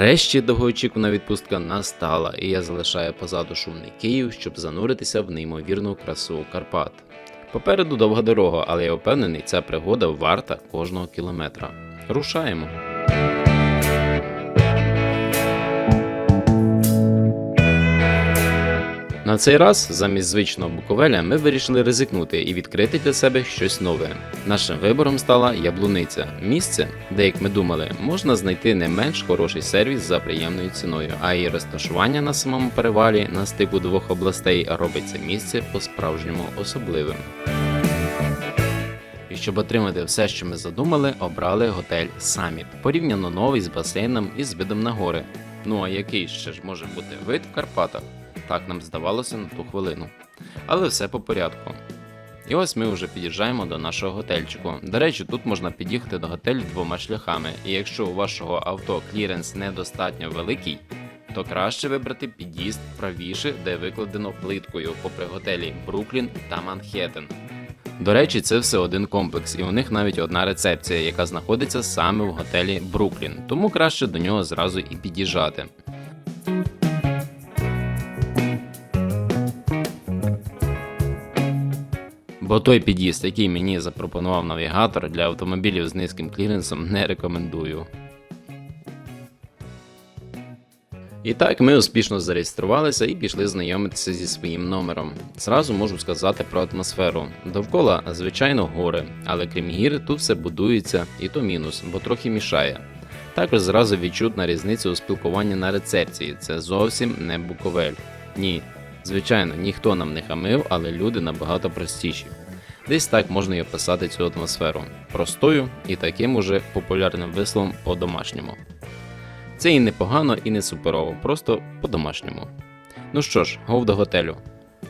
Нарешті довгоочікувана відпустка настала, і я залишаю позаду шумний Київ, щоб зануритися в неймовірну красу Карпат. Попереду довга дорога, але я впевнений, ця пригода варта кожного кілометра. Рушаємо. На цей раз, замість звичного Буковеля, ми вирішили ризикнути і відкрити для себе щось нове. Нашим вибором стала яблуниця, місце, де, як ми думали, можна знайти не менш хороший сервіс за приємною ціною, а її розташування на самому перевалі на стику двох областей робить це місце по-справжньому особливим. І щоб отримати все, що ми задумали, обрали готель Саміт, порівняно новий з басейном і з видом на гори. Ну а який ще ж може бути вид в Карпатах? Так нам здавалося на ту хвилину. Але все по порядку. І ось ми вже під'їжджаємо до нашого готельчику. До речі, тут можна під'їхати до готелю двома шляхами, і якщо у вашого авто кліренс недостатньо великий, то краще вибрати під'їзд правіше, де викладено плиткою, попри готелі Бруклін та Манхеттен. До речі, це все один комплекс, і у них навіть одна рецепція, яка знаходиться саме в готелі Бруклін, тому краще до нього зразу і під'їжджати. Бо той під'їзд, який мені запропонував навігатор для автомобілів з низьким кліренсом, не рекомендую. І так, ми успішно зареєструвалися і пішли знайомитися зі своїм номером. Зразу можу сказати про атмосферу. Довкола, звичайно, гори, але крім гір, тут все будується, і то мінус, бо трохи мішає. Також зразу відчутна різниця у спілкуванні на рецепції. Це зовсім не Буковель. Ні, звичайно, ніхто нам не хамив, але люди набагато простіші. Десь так можна і описати цю атмосферу простою і таким уже популярним висловом по-домашньому. Це і не погано, і не суперово, просто по-домашньому. Ну що ж, гов до готелю.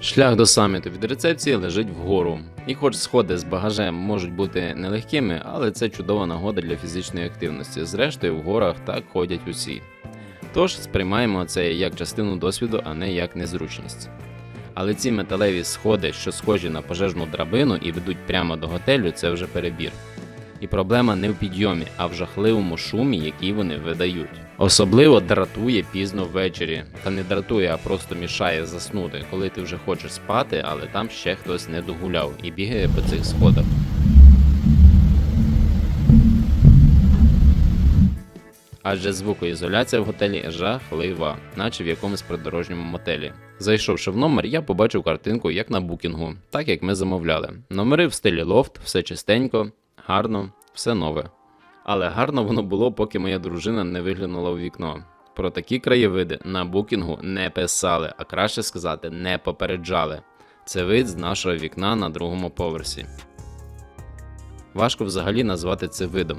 Шлях до саміту від рецепції лежить вгору, і хоч сходи з багажем можуть бути нелегкими, але це чудова нагода для фізичної активності. Зрештою, в горах так ходять усі. Тож сприймаємо це як частину досвіду, а не як незручність. Але ці металеві сходи, що схожі на пожежну драбину і ведуть прямо до готелю, це вже перебір. І проблема не в підйомі, а в жахливому шумі, який вони видають. Особливо дратує пізно ввечері. Та не дратує, а просто мішає заснути, коли ти вже хочеш спати, але там ще хтось не догуляв і бігає по цих сходах. Адже звукоізоляція в готелі жахлива, наче в якомусь придорожньому мотелі. Зайшовши в номер, я побачив картинку як на букінгу, так як ми замовляли. Номери в стилі лофт, все чистенько, гарно, все нове. Але гарно воно було, поки моя дружина не виглянула у вікно. Про такі краєвиди на букінгу не писали, а краще сказати, не попереджали. Це вид з нашого вікна на другому поверсі. Важко взагалі назвати це видом.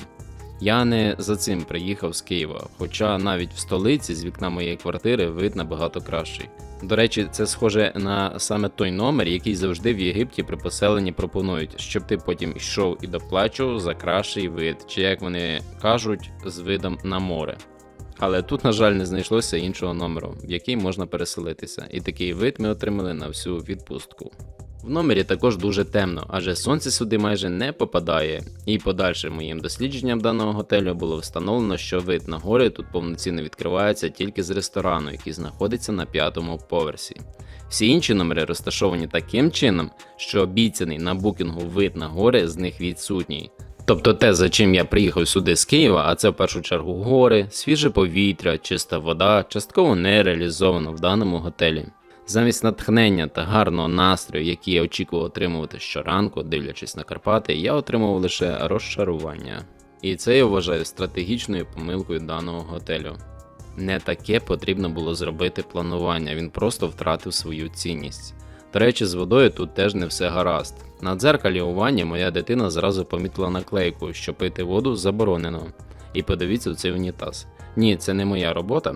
Я не за цим приїхав з Києва, хоча навіть в столиці з вікна моєї квартири вид набагато кращий. До речі, це схоже на саме той номер, який завжди в Єгипті при поселенні пропонують, щоб ти потім йшов і доплачував за кращий вид, чи як вони кажуть, з видом на море. Але тут, на жаль, не знайшлося іншого номеру, в який можна переселитися, і такий вид ми отримали на всю відпустку. В номері також дуже темно, адже сонце сюди майже не попадає, і подальшим моїм дослідженням даного готелю було встановлено, що вид на гори тут повноцінно відкривається тільки з ресторану, який знаходиться на п'ятому поверсі. Всі інші номери розташовані таким чином, що обіцяний на букінгу вид на гори з них відсутній. Тобто те, за чим я приїхав сюди з Києва, а це в першу чергу гори, свіже повітря, чиста вода, частково не реалізовано в даному готелі. Замість натхнення та гарного настрою, який я очікував отримувати щоранку, дивлячись на Карпати, я отримав лише розчарування. І це я вважаю стратегічною помилкою даного готелю. Не таке потрібно було зробити планування, він просто втратив свою цінність. До речі, з водою тут теж не все гаразд. На дзеркалі у ванні моя дитина зразу помітила наклейку, що пити воду заборонено. І подивіться в цей унітаз. Ні, це не моя робота,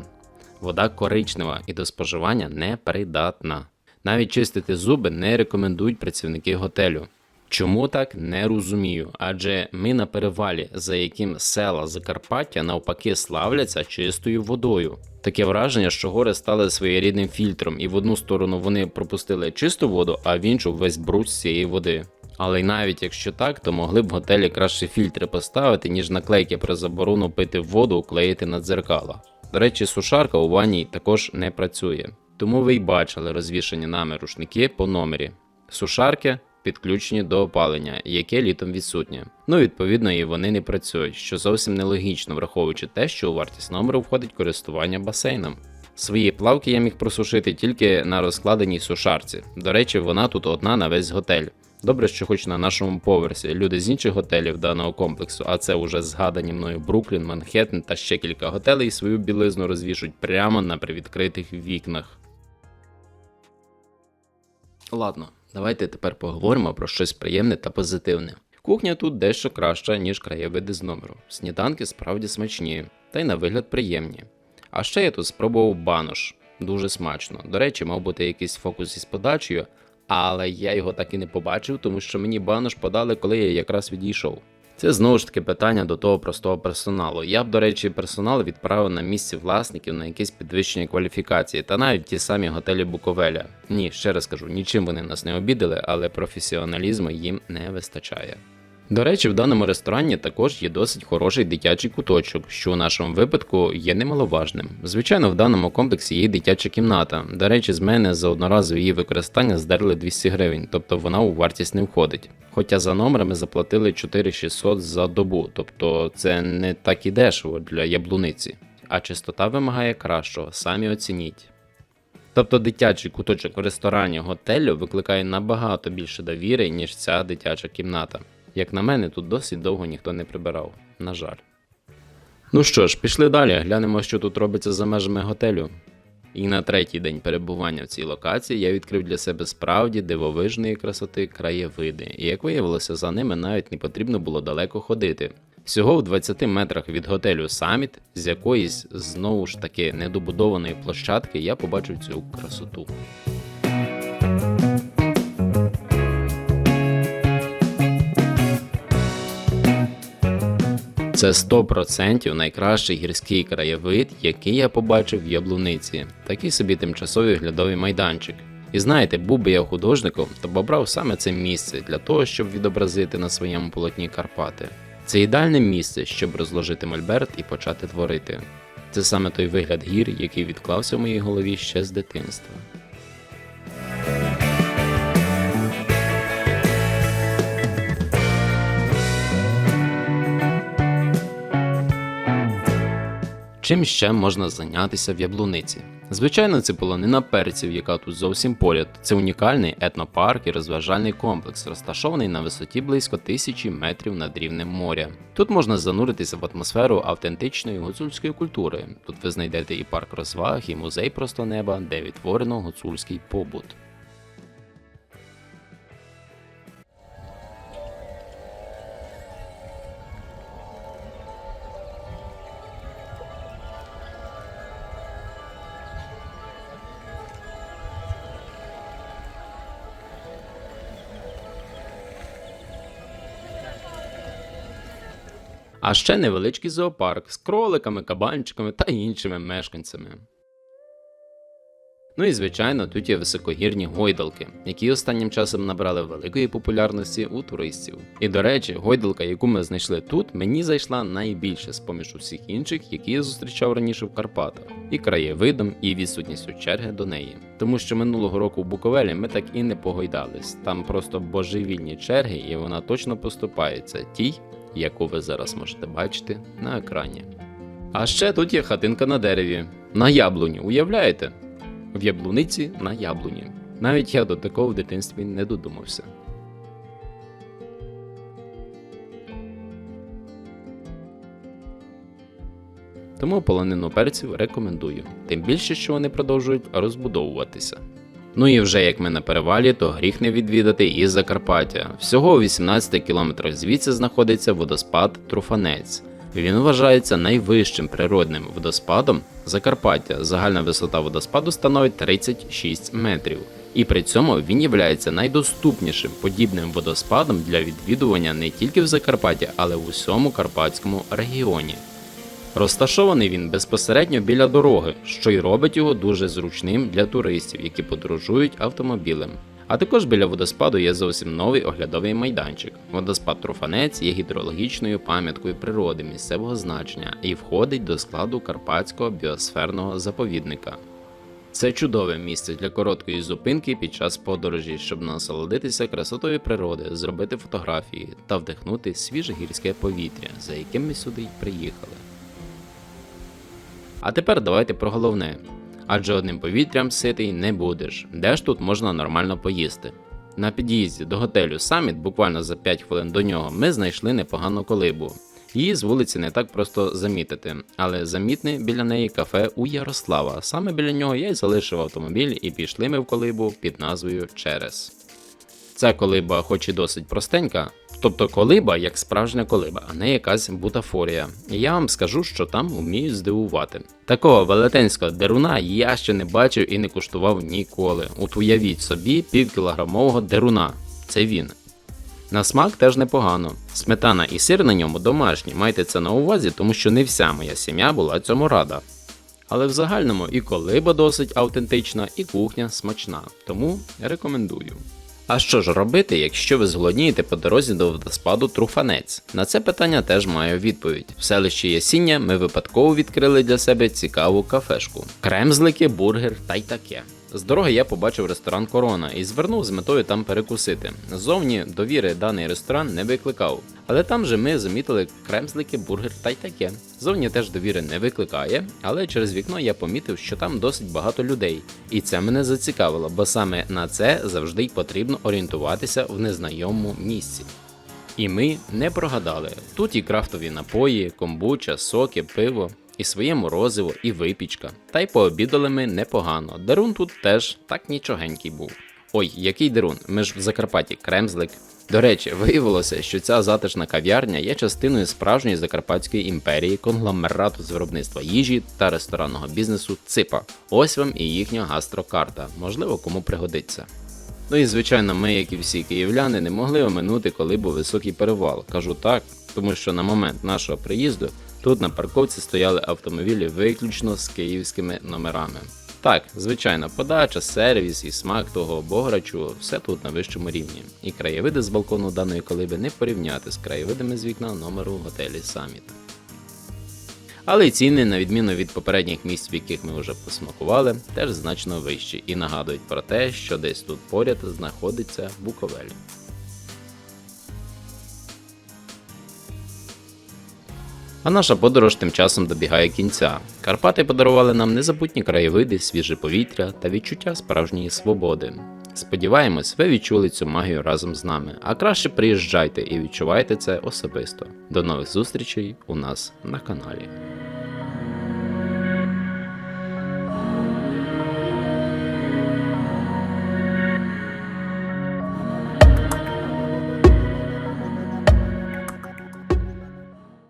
Вода коричнева і до споживання непридатна. Навіть чистити зуби не рекомендують працівники готелю. Чому так не розумію? Адже ми на перевалі, за яким села Закарпаття навпаки славляться чистою водою. Таке враження, що гори стали своєрідним фільтром, і в одну сторону вони пропустили чисту воду, а в іншу весь бруд з цієї води. Але й навіть якщо так, то могли б в готелі краще фільтри поставити, ніж наклейки про заборону пити воду клеїти на дзеркала. До речі, сушарка у ванні також не працює. Тому ви й бачили розвішані нами рушники по номері. Сушарки підключені до опалення, яке літом відсутнє. Ну, відповідно, і вони не працюють, що зовсім нелогічно, враховуючи те, що у вартість номеру входить користування басейном. Свої плавки я міг просушити тільки на розкладеній сушарці. До речі, вона тут одна на весь готель. Добре, що хоч на нашому поверсі люди з інших готелів даного комплексу, а це уже згадані мною Бруклін, Манхеттен та ще кілька готелей свою білизну розвішують прямо на привідкритих вікнах. Ладно, давайте тепер поговоримо про щось приємне та позитивне. Кухня тут дещо краща, ніж краєвиди з номеру. Сніданки справді смачні, та й на вигляд приємні. А ще я тут спробував банош. Дуже смачно. До речі, мав бути якийсь фокус із подачею, але я його так і не побачив, тому що мені банош подали, коли я якраз відійшов. Це знову ж таки питання до того простого персоналу. Я б, до речі, персонал відправив на місці власників на якесь підвищення кваліфікації та навіть ті самі готелі Буковеля. Ні, ще раз кажу, нічим вони нас не обідали, але професіоналізму їм не вистачає. До речі, в даному ресторані також є досить хороший дитячий куточок, що у нашому випадку є немаловажним. Звичайно, в даному комплексі є дитяча кімната. До речі, з мене за одноразове її використання здерли 200 гривень, тобто вона у вартість не входить. Хоча за номерами заплатили 4600 за добу, тобто це не так і дешево для яблуниці. А чистота вимагає кращого, самі оцініть. Тобто дитячий куточок в ресторані готелю викликає набагато більше довіри, ніж ця дитяча кімната. Як на мене, тут досить довго ніхто не прибирав. На жаль. Ну що ж, пішли далі, глянемо, що тут робиться за межами готелю. І на третій день перебування в цій локації я відкрив для себе справді дивовижної красоти краєвиди, і як виявилося, за ними навіть не потрібно було далеко ходити. Всього в 20 метрах від готелю Саміт, з якоїсь знову ж таки недобудованої площадки, я побачив цю красоту. Це 100% найкращий гірський краєвид, який я побачив в Яблуниці, такий собі тимчасовий глядовий майданчик. І знаєте, був би я художником, то б обрав саме це місце для того, щоб відобразити на своєму полотні Карпати. Це ідеальне місце, щоб розложити мольберт і почати творити. Це саме той вигляд гір, який відклався в моїй голові ще з дитинства. Чим ще можна зайнятися в Яблуниці? Звичайно, це полонина перців, яка тут зовсім поряд. Це унікальний етнопарк і розважальний комплекс, розташований на висоті близько тисячі метрів над рівнем моря. Тут можна зануритися в атмосферу автентичної гуцульської культури. Тут ви знайдете і парк розваг, і музей просто неба, де відтворено гуцульський побут. А ще невеличкий зоопарк з кроликами, кабанчиками та іншими мешканцями. Ну і звичайно, тут є високогірні гойдалки, які останнім часом набрали великої популярності у туристів. І до речі, гойдалка, яку ми знайшли тут, мені зайшла найбільше з поміж усіх інших, які я зустрічав раніше в Карпатах, і краєвидом, і відсутністю черги до неї. Тому що минулого року в Буковелі ми так і не погойдались. Там просто божевільні черги, і вона точно поступається тій, яку ви зараз можете бачити на екрані. А ще тут є хатинка на дереві, на яблуні, уявляєте? В яблуниці на яблуні. Навіть я до такого в дитинстві не додумався. Тому полонину перців рекомендую, тим більше, що вони продовжують розбудовуватися. Ну і вже як ми на перевалі, то гріх не відвідати і Закарпаття. Всього у 18 кілометрах звідси знаходиться водоспад Труфанець. Він вважається найвищим природним водоспадом Закарпаття. Загальна висота водоспаду становить 36 метрів. І при цьому він є найдоступнішим подібним водоспадом для відвідування не тільки в Закарпатті, але в усьому карпатському регіоні. Розташований він безпосередньо біля дороги, що й робить його дуже зручним для туристів, які подорожують автомобілем. А також біля водоспаду є зовсім новий оглядовий майданчик. Водоспад Труфанець є гідрологічною пам'яткою природи місцевого значення і входить до складу Карпатського біосферного заповідника. Це чудове місце для короткої зупинки під час подорожі, щоб насолодитися красотою природи, зробити фотографії та вдихнути свіже гірське повітря, за яким ми сюди й приїхали. А тепер давайте про головне. Адже одним повітрям ситий не будеш, де ж тут можна нормально поїсти. На під'їзді до готелю Саміт, буквально за 5 хвилин до нього, ми знайшли непогану колибу. Її з вулиці не так просто замітити, але замітне біля неї кафе у Ярослава. Саме біля нього я й залишив автомобіль і пішли ми в колибу під назвою Через. Ця колиба, хоч і досить простенька, тобто колиба як справжня колиба, а не якась бутафорія. І я вам скажу, що там вміють здивувати. Такого велетенського деруна я ще не бачив і не куштував ніколи. От уявіть собі півкілограмового деруна. Це він. На смак теж непогано. Сметана і сир на ньому домашні, майте це на увазі, тому що не вся моя сім'я була цьому рада. Але в загальному і колиба досить автентична, і кухня смачна, тому рекомендую. А що ж робити, якщо ви зголоднієте по дорозі до водоспаду Труфанець? На це питання теж маю відповідь. В селищі Ясіння ми випадково відкрили для себе цікаву кафешку. Кремзлики, бургер та й таке. З дороги я побачив ресторан Корона і звернув з метою там перекусити. Зовні довіри даний ресторан не викликав. Але там же ми замітили кремзлики, бургер та й таке. Зовні теж довіри не викликає, але через вікно я помітив, що там досить багато людей. І це мене зацікавило, бо саме на це завжди й потрібно орієнтуватися в незнайомому місці. І ми не прогадали. Тут і крафтові напої, комбуча, соки, пиво, і своє морозиво, і випічка. Та й пообідали ми непогано. Дерун тут теж так нічогенький був. Ой, який дерун? Ми ж в Закарпатті кремзлик. До речі, виявилося, що ця затишна кав'ярня є частиною справжньої закарпатської імперії, конгломерату з виробництва їжі та ресторанного бізнесу ЦИПа. Ось вам і їхня гастрокарта, можливо, кому пригодиться. Ну і звичайно, ми, як і всі київляни, не могли оминути, коли був високий перевал. Кажу так, тому що на момент нашого приїзду тут на парковці стояли автомобілі виключно з київськими номерами. Так, звичайно, подача, сервіс і смак того бограчу все тут на вищому рівні. І краєвиди з балкону даної колиби не порівняти з краєвидами з вікна номеру готелі Саміт. Але ціни, на відміну від попередніх місць, в яких ми вже посмакували, теж значно вищі і нагадують про те, що десь тут поряд знаходиться Буковель. А наша подорож тим часом добігає кінця. Карпати подарували нам незабутні краєвиди, свіже повітря та відчуття справжньої свободи. Сподіваємось, ви відчули цю магію разом з нами, а краще приїжджайте і відчувайте це особисто. До нових зустрічей у нас на каналі.